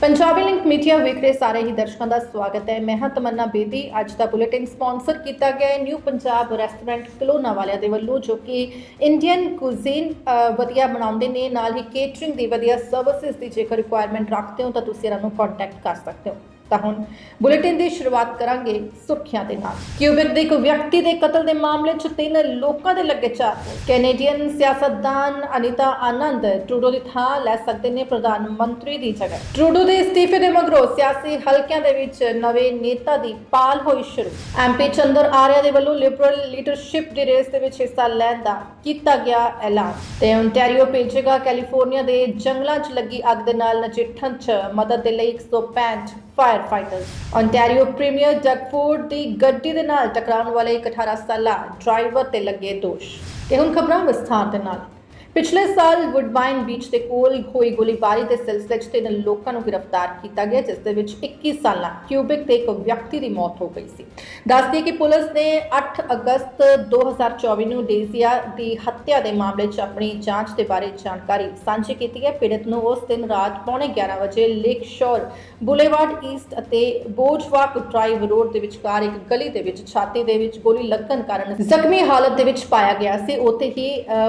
Punjabi link media ਵੇਖ ਰਹੇ ਸਾਰੇ ਹੀ ਦਰਸ਼ਕਾਂ ਦਾ ਸਵਾਗਤ ਹੈ। ਮੈਂ ਹਾਂ ਤਮੰਨਾ ਬੇਦੀ। ਅੱਜ ਦਾ ਬੁਲੇਟਿਨ ਸਪਾਂਸਰ ਕੀਤਾ ਗਿਆ ਹੈ ਨਿਊ ਪੰਜਾਬ ਰੈਸਟੋਰੈਂਟ ਕਲੋਨਾ ਵਾਲਿਆਂ ਦੇ ਵੱਲੋਂ, ਜੋ ਕਿ ਇੰਡੀਅਨ ਕੁਜ਼ੀਨ ਵਧੀਆ ਬਣਾਉਂਦੇ ਨੇ। ਨਾਲ ਹੀ ਕੇਟਰਿੰਗ ਦੀ ਵਧੀਆ ਸਰਵਿਸਿਜ਼ ਦੀ ਜੇਕਰ ਰਿਕੁਆਇਰਮੈਂਟ ਰੱਖਦੇ ਹੋ, ਤਾਂ ਤੁਸੀਂ ਇਹਨਾਂ ਨੂੰ ਕੰਟੈਕਟ ਕਰ ਸਕਦੇ ਹੋ। ਤਾਂ ਹੁਣ ਬੁਲੇਟਿਨ ਦੀ ਸ਼ੁਰੂਆਤ ਕਰਾਂਗੇ ਸੁਰਖੀਆਂ ਦੇ ਨਾਲ। ਕਿਊਬਿਕ ਦੇ ਇੱਕ ਵਿਅਕਤੀ ਦੇ ਕਤਲ ਦੇ ਮਾਮਲੇ 'ਚ ਤਿੰਨ ਲੋਕਾਂ ਦੇ ਲੱਗੇ ਚਾਰਜ ਕੈਨੇਡੀਅਨ ਸਿਆਸਤਦਾਨ ਅਨੀਤਾ ਆਨੰਦ ਟਰੂਡੋ ਦੀ ਥਾਂ ਲੈ ਸਕਦੇ ਨੇ ਪ੍ਰਧਾਨ ਮੰਤਰੀ ਦੀ ਜਗ੍ਹਾ। ਟਰੂਡੋ ਦੇ ਅਸਤੀਫੇ ਦੇ ਮਗਰੋਂ ਸਿਆਸੀ ਹਲਕਿਆਂ ਦੇ ਵਿੱਚ ਨਵੇਂ ਨੇਤਾ ਦੀ ਪਾਲ ਹੋਈ ਸ਼ੁਰੂ। ਐਮਪੀ ਚੰਦਰ ਆਰਿਆ ਦੇ ਵੱਲੋਂ ਲਿਬਰਲ ਲੀਡਰਸ਼ਿਪ ਦੀ ਰੇਸ ਦੇ ਵਿੱਚ ਹਿੱਸਾ ਲੈਣ ਦਾ ਕੀਤਾ ਗਿਆ ਐਲਾਨ। ਤੇ ਓਨਟਾਰੀਓ ਪੇਜੇਗਾ ਕੈਲੀਫੋਰਨੀਆ ਦੇ ਜੰਗਲਾਂ 'ਚ ਲੱਗੀ ਅੱਗ ਦੇ ਨਾਲ ਨਜਿੱਠਣ 'ਚ ਮਦਦ ਦੇ ਲਈ 165 firefighters Ontario premier Doug Ford ਦੀ ਗੱਡੀ ਦੇ ਨਾਲ ਟਕਰਾਉਣ ਵਾਲੇ ਇੱਕ 18 ਸਾਲਾ ਡਰਾਈਵਰ ਤੇ ਲੱਗੇ ਦੋਸ਼। ਤੇ ਹੁਣ ਖਬਰਾਂ ਵਿਸਥਾਰ ਦੇ ਨਾਲ। ਪਿਛਲੇ ਸਾਲ ਵੁੱਡਬਾਈਨ ਬੀਚ ਦੇ ਕੋਲ ਹੋਈ ਗੋਲੀਬਾਰੀ ਦੇ ਸਿਲਸਿਲੇ 'ਚ ਤਿੰਨ ਲੋਕਾਂ ਨੂੰ ਗ੍ਰਿਫਤਾਰ ਕੀਤਾ ਗਿਆ ਜਿਸ ਦੇ ਵਿੱਚ 21 ਸਾਲਾ ਕਿਊਬਿਕ ਦੇ ਇੱਕ ਵਿਅਕਤੀ ਦੀ ਮੌਤ ਹੋ ਗਈ ਸੀ। ਦੱਸਦੀ ਕਿ ਪੁਲਿਸ ਨੇ 8 ਅਗਸਤ 2024 ਨੂੰ ਡੇਜ਼ੀਆ ਦੀ ਹੱਤਿਆ ਦੇ ਮਾਮਲੇ 'ਚ ਆਪਣੀ ਜਾਂਚ ਦੇ ਬਾਰੇ ਜਾਣਕਾਰੀ ਸਾਂਝੀ ਕੀਤੀ ਹੈ। ਪੀੜਤ ਨੂੰ ਉਸ ਦਿਨ ਰਾਤ ਪੌਣੇ 11 ਵਜੇ ਲੇਕ ਸ਼ੋਰ ਬੁਲੇਵਾਰਡ ਈਸਟ ਅਤੇ ਬੋਜਵਾਕ ਡਰਾਈਵ ਰੋਡ ਦੇ ਵਿਚਕਾਰ ਇੱਕ ਗਲੀ ਦੇ ਵਿੱਚ ਛਾਤੀ ਦੇ ਵਿੱਚ ਗੋਲੀ ਲੱਗਣ ਕਾਰਨ ਜ਼ਖਮੀ ਹਾਲਤ ਦੇ ਵਿੱਚ ਪਾਇਆ ਗਿਆ ਸੀ। ਉੱਥੇ ਹੀ ਅ,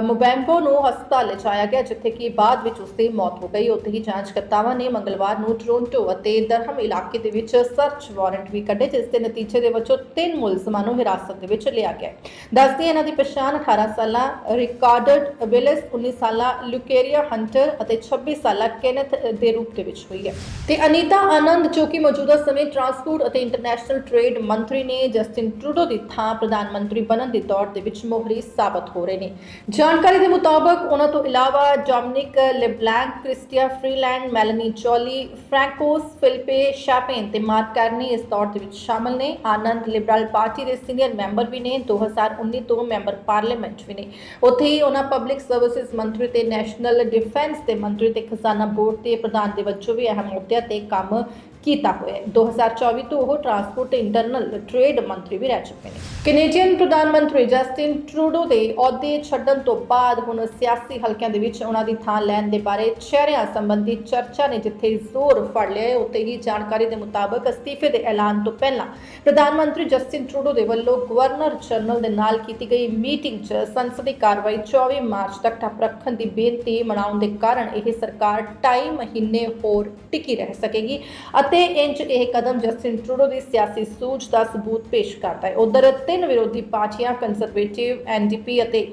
ਨੂੰ ਹਸਪਤਾਲ ਲਿਜਾਇਆ ਗਿਆ, ਜਿੱਥੇ ਕਿ ਬਾਅਦ ਵਿੱਚ ਉਸ ਦੀ ਮੌਤ ਹੋ ਗਈ। ਉੱਥੇ ਹੀ ਜਾਂਚਕਰਤਾਵਾਂ ਨੇ ਮੰਗਲਵਾਰ ਨੂੰ ਟੋਰਾਂਟੋ ਅਤੇ ਦਰਹਮ ਇਲਾਕੇ ਦੇ ਵਿੱਚ ਸਰਚ ਵਾਰੰਟ ਵੀ ਕੱਢੇ, ਜਿਸ ਦੇ ਨਤੀਜੇ ਦੇ ਵਜੋਂ ਤਿੰਨ ਮੁਲਜ਼ਮਾਂ ਨੂੰ ਹਿਰਾਸਤ ਦੇ ਵਿੱਚ ਲਿਆ ਗਿਆ। ਦੱਸਦੀ ਇਹਨਾਂ ਦੀ ਪਛਾਣ 18 ਸਾਲਾ ਰਿਕਾਰਡਡ ਵਿਲਿਸ 19 ਸਾਲਾ ਲੁਕੇਰੀਆ ਹੰਟਰ ਅਤੇ 26 ਸਾਲਾ ਕੈਨਥ ਦੇ ਰੂਪ ਦੇ ਵਿੱਚ ਹੋਈ ਹੈ। ਤੇ ਅਨੀਤਾ ਆਨੰਦ, ਜੋ ਕਿ ਮੌਜੂਦਾ ਸਮੇਂ ਟਰਾਂਸਪੋਰਟ ਅਤੇ ਇੰਟਰਨੈਸ਼ਨਲ ਟ੍ਰੇਡ ਮੰਤਰੀ ਨੇ, ਜਸਟਿਨ ਟਰੂਡੋ ਦੀ ਥਾਂ ਪ੍ਰਧਾਨ ਮੰਤਰੀ ਬਣਨ ਦੇ ਦੌੜ ਦੇ ਵਿੱਚ ਮੋਹਰੀ ਸਾਬਤ ਹੋ ਰਹੇ ਨੇ। ਜਾਣਕਾਰੀ ਦੇ ਮੁਤਾਬਕ ਉਹਨਾਂ ਤੋਂ ਇਲਾਵਾ Dominic, LeBlanc, Chrystia Freeland, Melanie Joly Francois, Philippe, Champagne ਤੇ ਮਾਰਕ ਕਰਨੀ ਇਸ ਦੌਰ ਦੇ ਵਿੱਚ ਸ਼ਾਮਲ ਨੇ। ਆਨੰਦ ਲਿਬਰਲ ਪਾਰਟੀ ਦੇ ਸੀਨੀਅਰ ਮੈਂਬਰ ਵੀ ਨੇ। 2019 ਤੋਂ ਮੈਂਬਰ ਪਾਰਲੀਮੈਂਟ ਵੀ ਨੇ। ਉੱਥੇ ਹੀ ਉਹਨਾਂ ਪਬਲਿਕ ਸਰਵਿਸਿਜ਼ ਮੰਤਰੀ ਤੇ ਨੈਸ਼ਨਲ ਡਿਫੈਂਸ ਦੇ ਮੰਤਰੀ ਤੇ ਖਜ਼ਾਨਾ ਬੋਰਡ ਦੇ ਪ੍ਰਧਾਨ ਦੇ ਵਜੋਂ ਵੀ ਅਹਿਮ ਅਹੁਦਿਆਂ ਤੇ ਕੰਮ ਕੀਤਾ ਹੋਇਆ ਹੈ। 2024 ਤੋਂ ਉਹ ਟਰਾਂਸਪੋਰਟ ਇੰਟਰਨਲ ਟ੍ਰੇਡ ਮੰਤਰੀ ਵੀ ਰਹਿ ਚੁੱਕੇ ਨੇ। ਕੈਨੇਡੀਅਨ ਪ੍ਰਧਾਨ ਮੰਤਰੀ ਜਸਟਿਨ ਟਰੂਡੋ ਦੇ ਅਹੁਦੇ ਛੱਡਣ ਤੋਂ ਬਾਅਦ ਹੁਣ ਸਿਆਸੀ ਹਲਕਿਆਂ ਦੇ ਵਿੱਚ ਉਹਨਾਂ ਦੀ ਥਾਂ ਲੈਣ ਦੇ ਬਾਰੇ ਚਿਹਰਿਆਂ ਸੰਬੰਧੀ ਚਰਚਾ ਨੇ ਜਿੱਥੇ ਜ਼ੋਰ ਫੜ ਲਿਆ ਹੈ, ਉੱਥੇ ਹੀ ਜਾਣਕਾਰੀ ਦੇ ਮੁਤਾਬਕ ਅਸਤੀਫੇ ਦੇ ਐਲਾਨ ਤੋਂ ਪਹਿਲਾਂ ਪ੍ਰਧਾਨ ਮੰਤਰੀ ਜਸਟਿਨ ਟਰੂਡੋ ਦੇ ਵੱਲੋਂ ਗਵਰਨਰ ਜਨਰਲ ਦੇ ਨਾਲ ਕੀਤੀ ਗਈ ਮੀਟਿੰਗ 'ਚ ਸੰਸਦੀ ਕਾਰਵਾਈ 24 ਮਾਰਚ ਤੱਕ ਠੱਪ ਰੱਖਣ ਦੀ ਬੇਨਤੀ ਮਨਾਉਣ ਦੇ ਕਾਰਨ ਇਹ ਸਰਕਾਰ 2.5 ਮਹੀਨੇ ਹੋਰ ਟਿਕੀ ਰਹਿ ਸਕੇਗੀ ਅਤੇ ਇੰਜ ਇਹ ਕਦਮ ਜਸਟਿਨ ਟਰੂਡੋ ਦੀ ਸਿਆਸੀ ਸੂਝ ਦਾ ਸਬੂਤ ਪੇਸ਼ ਕਰਦਾ ਹੈ। ਉਧਰ ਤਿੰਨ ਵਿਰੋਧੀ ਪਾਰਟੀਆਂ ਕੰਜ਼ਰਵੇਟਿਵ ਐਨਡੀਪੀ ਅਤੇ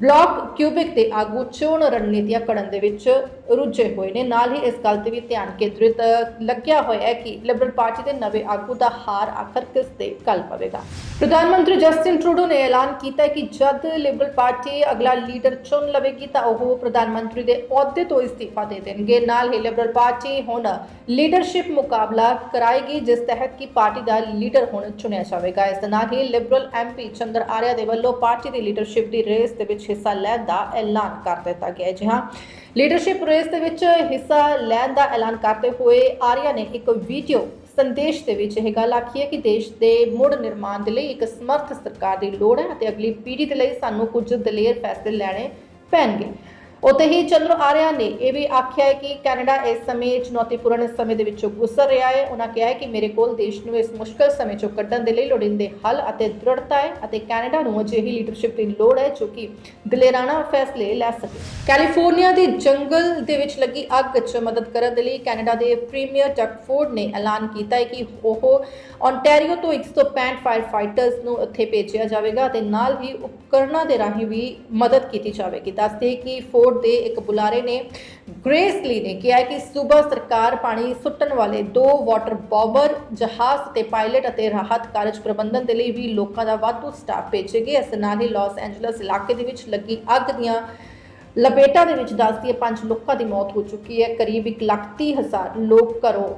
ਬਲਾਕ ਕਿਊਬਿਕ ਦੇ ਆਗੂ ਚੋਣ ਰਣਨੀਤੀਆਂ ਘੜਨ ਦੇ ਵਿੱਚ ਰੁੱਝੇ ਹੋਏ ਨੇ। ਨਾਲ ਹੀ ਇਸ ਗੱਲ ਤੇ ਵੀ ਧਿਆਨ ਕੇਂਦਰਿਤ ਲੱਗਿਆ ਹੋਇਆ ਹੈ ਕਿ ਲਿਬਰਲ ਪਾਰਟੀ ਦੇ ਨਵੇਂ ਆਗੂ ਦਾ ਹਾਰ ਆਖਰ ਕਿਸ ਤੇ ਕੱਲ ਪਵੇਗਾ। ਪ੍ਰਧਾਨ ਮੰਤਰੀ ਜਸਟਿਨ ਟਰੂਡੋ ਨੇ ਐਲਾਨ ਕੀਤਾ ਹੈ ਕਿ ਜਦ ਲਿਬਰਲ ਪਾਰਟੀ ਅਗਲਾ ਲੀਡਰ ਚੁਣ ਲਵੇਗੀ ਤਾਂ ਉਹ ਪ੍ਰਧਾਨ ਮੰਤਰੀ ਦੇ ਅਹੁਦੇ ਤੋਂ ਇਸਤੀਫਾ ਦੇ ਦੇਣਗੇ। ਨਾਲ ਹੀ ਲਿਬਰਲ ਪਾਰਟੀ ਹੁਣ ਲੀਡਰਸ਼ਿਪ ਮੁਕਾਬਲਾ ਕਰਾਏਗੀ, ਜਿਸ ਤਹਿਤ ਕਿ ਪਾਰਟੀ ਦਾ ਲੀਡਰ ਹੁਣ ਚੁਣਿਆ ਜਾਵੇਗਾ। ਇਸ ਦੇ ਨਾਲ ਹੀ ਲਿਬਰਲ ਐਮਪੀ ਚੰਦਰ ਆਰਿਆ ਦੇ ਵੱਲੋਂ ਪਾਰਟੀ ਦੀ ਲੀਡਰਸ਼ਿਪ ਦੀ ਰੇਸ ਦੇ ਵਿੱਚ ਹਿੱਸਾ ਲੈਣ ਦਾ ਐਲਾਨ ਕਰ ਦਿੱਤਾ ਗਿਆ ਹੈ। ਜੀ ਹਾਂ ਲੀਡਰਸ਼ਿਪ ਰੇਸ ਦੇ ਵਿੱਚ ਹਿੱਸਾ ਲੈਣ ਦਾ ਐਲਾਨ ਕਰਦੇ ਹੋਏ ਆਰੀਆ ਨੇ ਇੱਕ ਵੀਡੀਓ ਸੰਦੇਸ਼ ਦੇ ਵਿੱਚ ਇਹ ਗੱਲ ਆਖੀ ਹੈ ਕਿ ਦੇਸ਼ ਦੇ ਮੁੜ ਨਿਰਮਾਣ ਦੇ ਲਈ ਇੱਕ ਸਮਰਥ ਸਰਕਾਰ ਦੀ ਲੋੜ ਹੈ ਅਤੇ ਅਗਲੀ ਪੀੜ੍ਹੀ ਦੇ ਲਈ ਸਾਨੂੰ ਕੁਝ ਦਲੇਰ ਫੈਸਲੇ ਲੈਣੇ ਪੈਣਗੇ। ਉੱਥੇ ਹੀ ਚੰਦਰ ਆਰਿਆ ਨੇ ਇਹ ਵੀ ਆਖਿਆ ਹੈ ਕਿ ਕੈਨੇਡਾ ਇਸ ਸਮੇਂ ਚੁਣੌਤੀਪੂਰਨ ਸਮੇਂ ਦੇ ਵਿੱਚੋਂ ਗੁਜ਼ਰ ਰਿਹਾ ਹੈ। ਉਹਨਾਂ ਕਿਹਾ ਹੈ ਕਿ ਮੇਰੇ ਕੋਲ ਦੇਸ਼ ਨੂੰ ਇਸ ਮੁਸ਼ਕਲ ਸਮੇਂ ਚੋਂ ਕੱਢਣ ਦੇ ਲਈ ਲੋੜੀਂਦੇ ਹੱਲ ਅਤੇ ਦ੍ਰਿੜਤਾ ਹੈ ਅਤੇ ਕੈਨੇਡਾ ਨੂੰ ਅਜਿਹੀ ਲੀਡਰਸ਼ਿਪ ਦੀ ਲੋੜ ਹੈ ਜੋ ਕਿ ਦਲੇਰਾਨਾ ਫੈਸਲੇ ਲੈ ਸਕੇ। ਕੈਲੀਫੋਰਨੀਆ ਦੇ ਜੰਗਲ ਦੇ ਵਿੱਚ ਲੱਗੀ ਅੱਗ 'ਚ ਮਦਦ ਕਰਨ ਦੇ ਲਈ ਕੈਨੇਡਾ ਦੇ ਪ੍ਰੀਮੀਅਰ ਡਕਫੋਰਡ ਨੇ ਐਲਾਨ ਕੀਤਾ ਹੈ ਕਿ ਉਹ ਓਨਟਾਰੀਓ ਤੋਂ 165 ਫਾਇਰ ਫਾਈਟਰਸ ਨੂੰ ਉੱਥੇ ਭੇਜਿਆ ਜਾਵੇਗਾ ਅਤੇ ਨਾਲ ਹੀ ਉਪਕਰਨਾਂ ਦੇ ਰਾਹੀਂ ਵੀ ਮਦਦ ਕੀਤੀ ਜਾਵੇਗੀ। ਦੱਸਦੇ ਕਿ ਫੋਰਡ ਦੇ ਇੱਕ ਬੁਲਾਰੇ ਨੇ ਗ੍ਰੇਸਲੀ ਨੇ ਕਿਹਾ ਕਿ ਸੂਬਾ ਸਰਕਾਰ ਪਾਣੀ ਸੁੱਟਣ ਵਾਲੇ ਦੋ ਵਾਟਰ ਬੌਬਰ ਜਹਾਜ਼ ਤੇ ਪਾਇਲਟ ਅਤੇ ਰਾਹਤ ਕਾਰਜ ਪ੍ਰਬੰਧਨ ਦੇ ਲਈ ਵੀ ਲੋਕਾਂ ਦਾ ਵਾਧੂ ਸਟਾਫ ਭੇਜੇਗੀ। ਇਸ ਨਾਲ ਹੀ ਲਾਸ ਐਂਜਲਸ ਇਲਾਕੇ ਦੇ ਵਿੱਚ ਲੱਗੀ ਅੱਗ ਦੀਆਂ ਲਪੇਟਾਂ ਦੇ ਵਿੱਚ ਦੱਸਦੀ ਹੈ, ਪੰਜ ਲੋਕਾਂ ਦੀ ਮੌਤ ਹੋ ਚੁੱਕੀ ਹੈ। ਕਰੀਬ 1 ਲੱਖ ਤੀਹ ਹਜ਼ਾਰ ਲੋਕ ਘਰੋਂ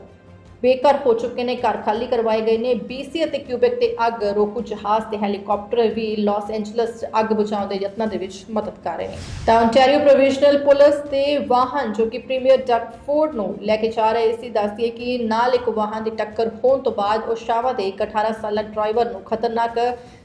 ਬੇਘਰ ਹੋ ਚੁੱਕੇ ਨੇ, ਘਰ ਖਾਲੀ ਕਰਵਾਏ ਗਏ ਨੇ। BC ਅਤੇ ਕਿਊਬਿਕ ਤੇ ਅੱਗ, ਰੋਕੂ ਜਹਾਜ਼ ਤੇ ਹੈਲੀਕਾਪਟਰ ਵੀ ਲਾਸ ਐਂਜਲਸ ਅੱਗ ਬੁਝਾਉਣ ਦੇ ਯਤਨਾਂ ਦੇ ਵਿੱਚ ਮਦਦ ਕਰ ਰਹੇ ਨੇ। ਤਾਂ ontario ਪ੍ਰੋਵਿਜ਼ਨਲ ਪੁਲਿਸ ਤੇ ਵਾਹਨ ਜੋ ਕਿ ਪ੍ਰੀਮੀਅਰ ਡਕਫੋਰਡ ਨੂੰ ਲੈ ਕੇ ਜਾ ਰਹੇ ਸੀ, ਦੱਸਦੀ ਹੈ ਕਿ ਨਾਲ ਇੱਕ ਵਾਹਨ ਦੀ ਟੱਕਰ ਹੋਣ ਤੋਂ ਬਾਅਦ ਓਸ਼ਾਵਾ ਦੇ ਇੱਕ 18 ਸਾਲਾ ਡਰਾਈਵਰ ਨੂੰ ਖਤਰਨਾਕ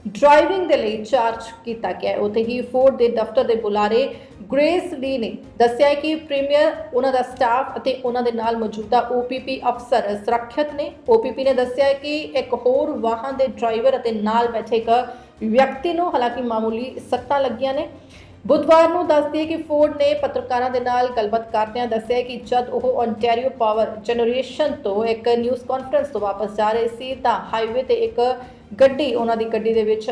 ਡਰਾਈਵਿੰਗ ਦੇ ਲਈ ਚਾਰਜ ਕੀਤਾ ਗਿਆ ਹੈ। ਉੱਥੇ ਹੀ ਫੋਰਡ ਦੇ ਦਫ਼ਤਰ ਦੇ ਬੁਲਾਰੇ ਗ੍ਰੇਸ ਲੀ ਨੇ ਦੱਸਿਆ ਕਿ ਪ੍ਰੀਮੀਅਰ ਉਹਨਾਂ ਦਾ ਸਟਾਫ ਅਤੇ ਉਹਨਾਂ ਦੇ ਨਾਲ ਮੌਜੂਦਾ OPP ਅਫਸਰ ਸੁਰੱਖਿਅਤ ਨੇ। OPP ਨੇ ਦੱਸਿਆ ਕਿ ਇੱਕ ਹੋਰ ਵਾਹਨ ਦੇ ਡਰਾਈਵਰ ਅਤੇ ਨਾਲ ਬੈਠੇ ਇੱਕ ਵਿਅਕਤੀ ਨੂੰ ਹਾਲਾਂਕਿ ਮਾਮੂਲੀ ਸੱਟਾਂ ਲੱਗੀਆਂ ਨੇ। ਬੁੱਧਵਾਰ ਨੂੰ ਦੱਸਦੀ ਹੈ ਕਿ ਫੋਰਡ ਨੇ ਪੱਤਰਕਾਰਾਂ ਦੇ ਨਾਲ ਗੱਲਬਾਤ ਕਰਦਿਆਂ ਦੱਸਿਆ ਕਿ ਜਦ ਉਹ ontario ਪਾਵਰ ਜਨਰੇਸ਼ਨ ਤੋਂ ਇੱਕ ਨਿਊਜ਼ ਕਾਨਫਰੰਸ ਤੋਂ ਵਾਪਸ ਜਾ ਰਹੇ ਸੀ ਤਾਂ ਹਾਈਵੇ ਤੇ ਇੱਕ ਗੱਡੀ ਉਹਨਾਂ ਦੀ ਗੱਡੀ ਦੇ ਵਿੱਚ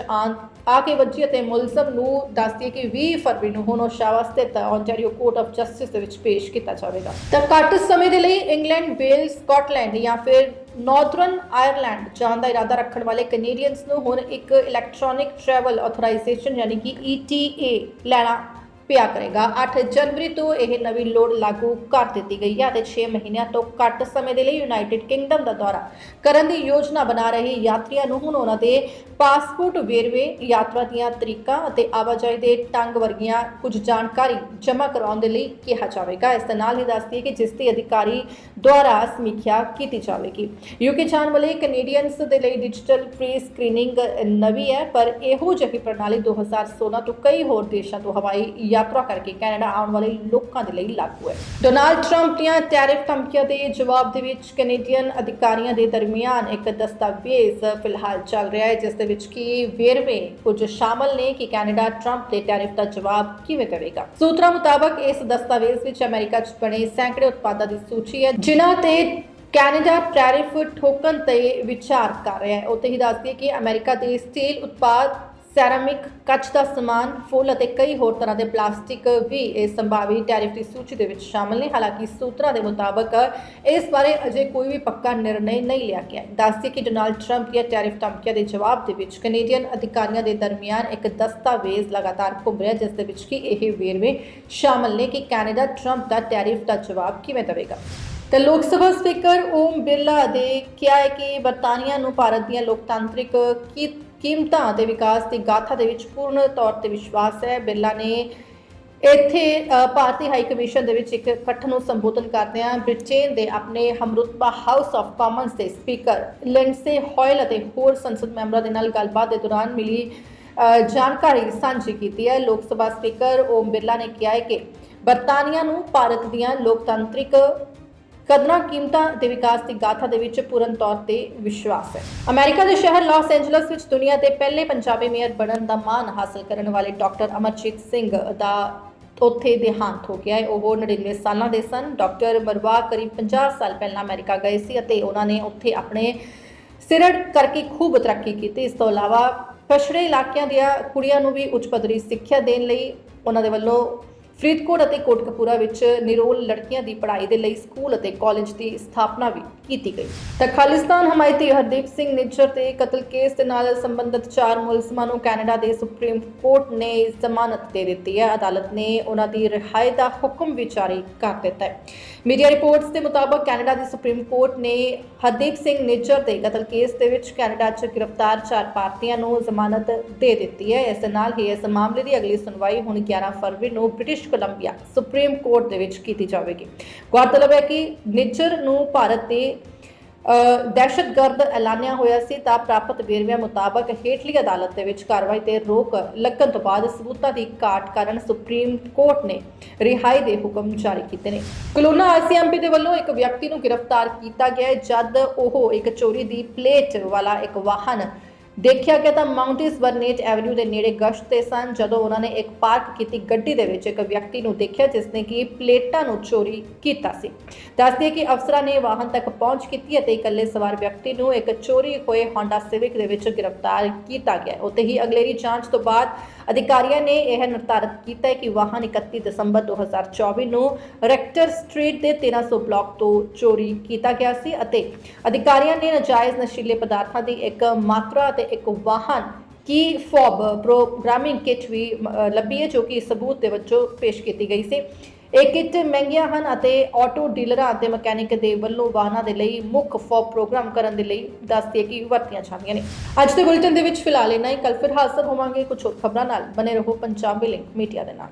ਆ ਕੇ ਵੱਜੀ ਅਤੇ ਮੁਲਜ਼ਮ ਨੂੰ ਦੱਸਦੀ ਹੈ ਕਿ 20 ਫਰਵਰੀ ਨੂੰ ਹੁਣ ਉਹ ਸ਼ਾਵਾ ਸਥਿਤ ontario ਕੋਰਟ ਆਫ ਜਸਟਿਸ ਦੇ ਵਿੱਚ ਪੇਸ਼ ਕੀਤਾ ਜਾਵੇਗਾ। ਤਾਂ ਘੱਟ ਸਮੇਂ ਦੇ ਲਈ ਇੰਗਲੈਂਡ ਵੇਲ ਸਕਾਟਲੈਂਡ ਜਾਂ ਫਿਰ ਨਾਰਥਰਨ ਆਇਰਲੈਂਡ ਜਾਣ ਦਾ ਇਰਾਦਾ ਰੱਖਣ ਵਾਲੇ ਕੈਨੇਡੀਅਨਸ ਨੂੰ ਹੁਣ ਇੱਕ ਇਲੈਕਟ੍ਰੋਨਿਕ ਟਰੈਵਲ ਆਥੋਰਾਈਜੇਸ਼ਨ ਯਾਨੀ ਕਿ ETA ਲੈਣਾ ਪਿਆ ਕਰੇਗਾ। 8 ਜਨਵਰੀ ਤੋਂ ਇਹ ਨਵੀਂ ਲੋੜ ਲਾਗੂ ਕਰ ਦਿੱਤੀ ਗਈ ਹੈ ਅਤੇ 6 ਮਹੀਨਿਆਂ ਤੋਂ ਘੱਟ ਸਮੇਂ ਦੇ ਲਈ ਯੂਨਾਈਟਿਡ ਕਿੰਗਡਮ ਦਾ ਦੌਰਾ ਕਰਨ ਦੀ ਯੋਜਨਾ ਬਣਾ ਰਹੇ ਯਾਤਰੀਆਂ ਨੂੰ ਹੁਣ ਉਹਨਾਂ ਦੇ ਪਾਸਪੋਰਟ, ਵੇਰਵੇ, ਯਾਤਰਾ ਦੀਆਂ ਤਰੀਕਾਂ ਅਤੇ ਆਵਾਜਾਈ ਦੇ ਢੰਗ ਵਰਗੀਆਂ ਕੁਝ ਜਾਣਕਾਰੀ ਜਮ੍ਹਾਂ ਕਰਾਉਣ ਦੇ ਲਈ ਕਿਹਾ ਜਾਵੇਗਾ। ਇਸ ਦੇ ਨਾਲ ਹੀ ਦੱਸਦੀ ਹੈ ਕਿ ਜਿਸ ਦੀ ਅਧਿਕਾਰੀ ਦੁਆਰਾ ਸਮੀਖਿਆ ਕੀਤੀ ਜਾਵੇਗੀ। ਯੂਕੇ ਜਾਣ ਵਾਲੇ ਕੈਨੇਡੀਅਨਸ ਦੇ ਲਈ ਡਿਜੀਟਲ ਪ੍ਰੀ ਸਕਰੀਨਿੰਗ ਨਵੀਂ ਹੈ, ਪਰ ਇਹੋ ਜਿਹੀ ਪ੍ਰਣਾਲੀ 2016 ਤੋਂ ਕਈ ਹੋਰ ਦੇਸ਼ਾਂ ਤੋਂ ਹਵਾਈ ਯਾਤਰਾ ਕਰਕੇ ਕੈਨੇਡਾ ਆਉਣ ਵਾਲੇ ਲੋਕਾਂ ਦੇ ਲਈ ਲਾਗੂ ਹੈ। ਡੋਨਾਲਡ ਟਰੰਪ ਦੀਆਂ ਟੈਰਿਫ ਧਮਕੀਆਂ ਦੇ ਜਵਾਬ ਦੇ ਵਿੱਚ ਕੈਨੇਡੀਅਨ ਅਧਿਕਾਰੀਆਂ ਦੇ ਦਰਮਿਆਨ ਇੱਕ ਦਸਤਾਵੇਜ਼ ਫਿਲਹਾਲ ਚੱਲ ਰਿਹਾ ਹੈ, ਜਿਸ ਦੇ ਵਿੱਚ ਕੀ ਵੇਰਵੇ ਕੁਝ ਸ਼ਾਮਲ ਨੇ ਕਿ ਕੈਨੇਡਾ ਟਰੰਪ ਦੇ ਟੈਰਿਫ ਦਾ ਜਵਾਬ ਕਿਵੇਂ ਦੇਵੇਗਾ। ਸੂਤਰਾਂ ਮੁਤਾਬਕ ਇਸ ਦਸਤਾਵੇਜ਼ ਵਿੱਚ ਅਮਰੀਕਾ 'ਚ ਬਣੇ ਸੈਂਕੜੇ ਉਤਪਾਦਾਂ ਦੀ ਸੂਚੀ ਹੈ, ਜਿਨ੍ਹਾਂ ਤੇ ਕੈਨੇਡਾ ਟੈਰਿਫ ਠੋਕਣ ਤੇ ਵਿਚਾਰ ਕਰ ਰਿਹਾ ਹੈ। ਉੱਥੇ ਹੀ ਦੱਸਦੀ ਹੈ ਕਿ ਅਮਰੀਕਾ ਦੇ ਸਟੀਲ ਉਤਪਾਦ ਸੈਰਾਮਿਕ ਕੱਚ ਦਾ ਸਮਾਨ, ਫੁੱਲ ਅਤੇ ਕਈ ਹੋਰ ਤਰ੍ਹਾਂ ਦੇ ਪਲਾਸਟਿਕ ਵੀ ਇਸ ਸੰਭਾਵੀ ਟੈਰਿਫ ਦੀ ਸੂਚੀ ਦੇ ਵਿੱਚ ਸ਼ਾਮਲ ਨੇ। ਹਾਲਾਂਕਿ ਸੂਤਰਾਂ ਦੇ ਮੁਤਾਬਕ ਇਸ ਬਾਰੇ ਅਜੇ ਕੋਈ ਵੀ ਪੱਕਾ ਨਿਰਣੈ ਨਹੀਂ ਲਿਆ ਗਿਆ ਦੱਸਦੇ ਕਿ ਡੋਨਾਲਡ ਟਰੰਪ ਦੀਆਂ ਟੈਰਿਫ ਧਮਕੀਆਂ ਦੇ ਜਵਾਬ ਦੇ ਵਿੱਚ ਕੈਨੇਡੀਅਨ ਅਧਿਕਾਰੀਆਂ ਦੇ ਦਰਮਿਆਨ ਇੱਕ ਦਸਤਾਵੇਜ਼ ਲਗਾਤਾਰ ਘੁੰਮ ਰਿਹਾ ਜਿਸ ਦੇ ਵਿੱਚ ਕਿ ਇਹ ਵੇਰਵੇ ਸ਼ਾਮਲ ਨੇ ਕਿ ਕੈਨੇਡਾ ਟਰੰਪ ਦਾ ਟੈਰਿਫ ਦਾ ਜਵਾਬ ਕਿਵੇਂ ਦੇਵੇਗਾ। ਤੇ ਲੋਕ ਸਭਾ ਸਪੀਕਰ ਓਮ ਬਿਰਲਾ ਦੇ ਕਿਹਾ ਹੈ ਕਿ ਬਰਤਾਨੀਆ ਨੂੰ ਭਾਰਤ ਦੀਆਂ ਲੋਕਤਾਂਤਰਿਕ ਕੀ- ਕੀਮਤਾਂ ਦੇ ਵਿਕਾਸ ਦੀ ਗਾਥਾ ਦੇ ਵਿੱਚ ਪੂਰਨ ਤੌਰ ਤੇ ਵਿਸ਼ਵਾਸ ਹੈ। ਬਿਰਲਾ ਨੇ ਇੱਥੇ ਅ, ਭਾਰਤੀ ਹਾਈ ਕਮਿਸ਼ਨ ਦੇ ਵਿੱਚ ਇੱਕ ਇਕੱਠ ਨੂੰ ਸੰਬੋਧਨ ਕਰਦਿਆਂ ਬ੍ਰਿਟੇਨ ਦੇ ਆਪਣੇ ਹਮਰੁਤਬਾ ਹਾਊਸ ਆਫ ਕਾਮਨਸ ਦੇ ਸਪੀਕਰ ਲਿੰਡਸੇ ਹੋਇਲ ਅਤੇ ਹੋਰ ਸੰਸਦ ਮੈਂਬਰਾਂ ਦੇ ਨਾਲ ਗੱਲਬਾਤ ਦੇ ਦੌਰਾਨ ਮਿਲੀ ਅ, ਜਾਣਕਾਰੀ ਸਾਂਝੀ ਕੀਤੀ ਹੈ। ਲੋਕ ਸਭਾ ਸਪੀਕਰ ਓਮ ਬਿਰਲਾ ਨੇ ਕਿਹਾ ਹੈ ਕਿ ਬਰਤਾਨੀਆ ਨੂੰ ਭਾਰਤ ਦੀਆਂ ਲੋਕਤਾਂਤਰਿਕ ਕਦਰਾਂ ਕੀਮਤਾਂ ਦੇ ਵਿਕਾਸ ਦੀ ਗਾਥਾ ਦੇ ਵਿੱਚ ਪੂਰਨ ਤੌਰ ਤੇ ਵਿਸ਼ਵਾਸ ਹੈ। ਅਮਰੀਕਾ ਦੇ ਸ਼ਹਿਰ ਲਾਸ ਐਂਜਲਸ ਵਿੱਚ ਦੁਨੀਆ ਦੇ ਪਹਿਲੇ ਪੰਜਾਬੀ ਮੇਅਰ ਬਣਨ ਦਾ ਮਾਣ ਹਾਸਲ ਕਰਨ ਵਾਲੇ ਡਾਕਟਰ ਅਮਰਜੀਤ ਸਿੰਘ ਦਾ ਉੱਥੇ ਦੇਹਾਂਤ ਹੋ ਗਿਆ ਹੈ। ਉਹ 99 ਸਾਲਾਂ ਦੇ ਸਨ। ਡਾਕਟਰ ਮਰਵਾ ਕਰੀਬ 50 ਸਾਲ ਪਹਿਲਾਂ ਅਮਰੀਕਾ ਗਏ ਸੀ ਅਤੇ ਉਹਨਾਂ ਨੇ ਉੱਥੇ ਆਪਣੇ ਸਿਰੜ ਕਰਕੇ ਖੂਬ ਤਰੱਕੀ ਕੀਤੀ। ਇਸ ਤੋਂ ਇਲਾਵਾ ਪਛੜੇ ਇਲਾਕਿਆਂ ਦੀਆਂ ਕੁੜੀਆਂ ਨੂੰ ਵੀ ਉੱਚ ਪੱਧਰੀ ਸਿੱਖਿਆ ਦੇਣ ਲਈ ਉਹਨਾਂ ਦੇ ਵੱਲੋਂ ਫਰੀਦਕੋਟ ਅਤੇ ਕੋਟਕਪੂਰਾ ਵਿੱਚ ਨਿਰੋਲ ਲੜਕੀਆਂ ਦੀ ਪੜ੍ਹਾਈ ਦੇ ਲਈ ਸਕੂਲ ਅਤੇ ਕਾਲਜ ਦੀ ਸਥਾਪਨਾ ਵੀ ਕੀਤੀ ਗਈ। ਤਾਂ ਖਾਲਿਸਤਾਨ ਹਮਾਇਤੀ ਹਰਦੀਪ ਸਿੰਘ ਨਿੱਜਰ ਦੇ ਕਤਲ ਕੇਸ ਦੇ ਨਾਲ ਸੰਬੰਧਿਤ ਚਾਰ ਮੁਲਜ਼ਮਾਂ ਨੂੰ ਕੈਨੇਡਾ ਦੇ ਸੁਪਰੀਮ ਕੋਰਟ ਨੇ ਜ਼ਮਾਨਤ ਦੇ ਦਿੱਤੀ ਹੈ। ਅਦਾਲਤ ਨੇ ਉਹਨਾਂ ਦੀ ਰਿਹਾਈ ਦਾ ਹੁਕਮ ਵੀ ਜਾਰੀ ਕਰ ਦਿੱਤਾ ਹੈ। ਮੀਡੀਆ ਰਿਪੋਰਟਸ ਦੇ ਮੁਤਾਬਕ ਕੈਨੇਡਾ ਦੀ ਸੁਪਰੀਮ ਕੋਰਟ ਨੇ ਹਰਦੀਪ ਸਿੰਘ ਨਿੱਜਰ ਦੇ ਕਤਲ ਕੇਸ ਦੇ ਵਿੱਚ ਕੈਨੇਡਾ 'ਚ ਗ੍ਰਿਫਤਾਰ ਚਾਰ ਭਾਰਤੀਆਂ ਨੂੰ ਜ਼ਮਾਨਤ ਦੇ ਦਿੱਤੀ ਹੈ। ਇਸ ਦੇ ਨਾਲ ਹੀ ਇਸ ਮਾਮਲੇ ਦੀ ਅਗਲੀ ਸੁਣਵਾਈ ਹੁਣ 11 ਫਰਵਰੀ ਨੂੰ ਬ੍ਰਿਟਿਸ਼ ਕੋਲੰਬੀਆ ਸੁਪਰੀਮ ਕੋਰਟ ਦੇ ਵਿੱਚ ਕੀਤੀ ਜਾਵੇਗੀ। ਗੌਰਤਲਬ ਹੈ ਕਿ ਨਿੱਜਰ ਨੂੰ ਭਾਰਤ ਦੇ ਦਹਿਸ਼ਤਗਰਦ ਐਲਾਨਿਆ ਹੋਇਆ ਸੀ ਤਾਂ ਪ੍ਰਾਪਤ ਵੇਰਵਿਆਂ ਮੁਤਾਬਕ ਹੇਠਲੀ ਅਦਾਲਤ ਦੇ ਵਿੱਚ ਕਾਰਵਾਈ ਤੇ ਰੋਕ ਲੱਗਣ ਤੋਂ ਬਾਅਦ ਸਬੂਤਾਂ ਦੀ ਘਾਟ ਕਾਰਨ ਸੁਪਰੀਮ ਕੋਰਟ ਨੇ ਰਿਹਾਈ ਦੇ ਹੁਕਮ ਜਾਰੀ ਕੀਤੇ ਨੇ। ਕਲੋਨਾ ਆਰਸੀਐਮਪੀ ਦੇ ਵੱਲੋਂ ਇੱਕ ਵਿਅਕਤੀ ਨੂੰ ਗ੍ਰਿਫਤਾਰ ਕੀਤਾ ਗਿਆ ਜਦ ਉਹ ਇੱਕ ਚੋਰੀ ਦੀ ਪਲੇਟ ਵਾਲਾ ਇੱਕ ਵਾਹਨ ਦੇਖਿਆ ਗਿਆ ਤਾਂ ਮਾਊਂਟੇਸ ਵਰਨੇਟ ਐਵਨਿਊ ਦੇ ਨੇੜੇ ਗਸ਼ਤ ਤੇ ਸਨ, ਜਦੋਂ ਉਹਨਾਂ ਨੇ ਇੱਕ ਪਾਰਕ ਕੀਤੀ ਗੱਡੀ ਦੇ ਵਿੱਚ। ਇੱਕ ਵਿਅਕਤੀ ਨੂੰ ਦੇਖਿਆ ਜਿਸ ਨੇ ਕਿ ਪਲੇਟਾਂ ਨੂੰ ਚੋਰੀ ਕੀਤਾ ਸੀ। ਦੱਸਦੇ ਕਿ ਅਫਸਰਾਂ ਨੇ ਵਾਹਨ ਤੱਕ ਪਹੁੰਚ ਕੀਤੀ ਅਤੇ ਇਕੱਲੇ ਸਵਾਰ ਵਿਅਕਤੀ ਨੂੰ ਇੱਕ ਚੋਰੀ ਹੋਏ ਹੋਂਡਾ ਸਿਵਿਕ ਦੇ ਵਿੱਚ ਗ੍ਰਿਫਤਾਰ ਕੀਤਾ ਗਿਆ। ਉੱਤੇ ਹੀ ਅਗਲੇਰੀ ਜਾਂਚ ਤੋਂ ਬਾਅਦ ਅਧਿਕਾਰੀਆਂ ਨੇ ਇਹ ਨਿਰਧਾਰਤ ਕੀਤਾ ਹੈ ਕਿ ਵਾਹਨ 31 ਦਸੰਬਰ 2024 ਨੂੰ ਰੈਕਟਰ ਸਟਰੀਟ ਦੇ 1300 ਬਲਾਕ ਤੋਂ ਚੋਰੀ ਕੀਤਾ ਗਿਆ ਸੀ ਅਤੇ ਅਧਿਕਾਰੀਆਂ ਨੇ ਨਾਜਾਇਜ਼ ਨਸ਼ੀਲੇ ਪਦਾਰਥਾਂ ਦੀ ਇੱਕ ਮਾਤਰਾ ਅਤੇ ਇੱਕ ਵਾਹਨ ਕੀ ਫੋਬ ਪ੍ਰੋਗਰਾਮਿੰਗ ਕਿਟ ਵੀ ਲੱਭੀ ਹੈ ਜੋ ਕਿ ਸਬੂਤ ਦੇ ਵਜੋਂ ਪੇਸ਼ ਕੀਤੀ ਗਈ ਸੀ। ਇਹ ਕਿੱਟ ਮਹਿੰਗੀਆਂ ਹਨ ਅਤੇ ਆਟੋ ਡੀਲਰਾਂ ਅਤੇ ਮਕੈਨਿਕ ਦੇ ਵੱਲੋਂ ਵਾਹਨਾਂ ਦੇ ਲਈ ਮੁੱਖ ਫੋਬ ਪ੍ਰੋਗਰਾਮ ਕਰਨ ਦੇ ਲਈ ਦੱਸਦੀ ਹੈ ਕਿ ਵਰਤੀਆਂ ਜਾਂਦੀਆਂ ਨੇ। ਅੱਜ ਦੇ ਬੁਲੇਟਿਨ ਦੇ ਵਿੱਚ ਫਿਲਹਾਲ ਇੰਨਾ ਹੀ। ਕੱਲ ਫਿਰ ਹਾਜ਼ਰ ਹੋਵਾਂਗੇ। ਕੁਝ ਹੋਰ ਖਬਰਾਂ ਨਾਲ ਬਨੇ ਰਹੋ ਪੰਜਾਬੀ ਲਿੰਕ ਮੀਡੀਆ ਦੇ ਨਾਲ।